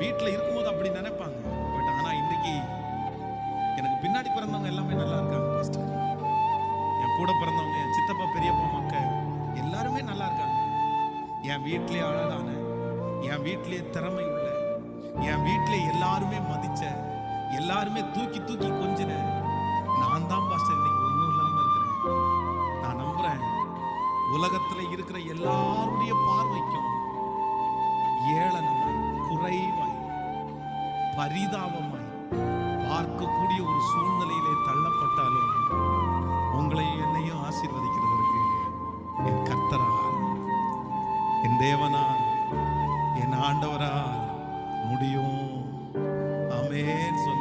வீட்டில் இருக்கும்போது அப்படி நினைப்பாங்க. பட் ஆனால் இன்னைக்கு எனக்கு பின்னாடி பிறந்தவங்க எல்லாமே நல்லா இருக்காங்க பாஸ்டர் என் கூட பிறந்தவங்க என் சித்தப்பா பெரியப்பா மக்கள் எல்லாருமே நல்லா இருக்காங்க. என் வீட்டிலே அழகான என் வீட்டிலே திறமை உள்ள என் வீட்டிலே எல்லாருமே மதிச்ச எல்லாருமே தூக்கி தூக்கி கொஞ்சின நான் தான் பாஸ்டர் இன்னைக்கு ஒன்றும் இல்லாமல் இருக்கிறேன். நான் நம்புறேன். உலகத்தில் இருக்கிற எல்லாருடைய பரிதாபமாய் பார்க்கக்கூடிய ஒரு சூழ்நிலையிலே தள்ளப்பட்டாலும் உங்களையும் என்னையும் ஆசீர்வதிக்கிறதற்கு என் கர்த்தரா என் தேவனா என் ஆண்டவரால் முடியும். அமேன்னு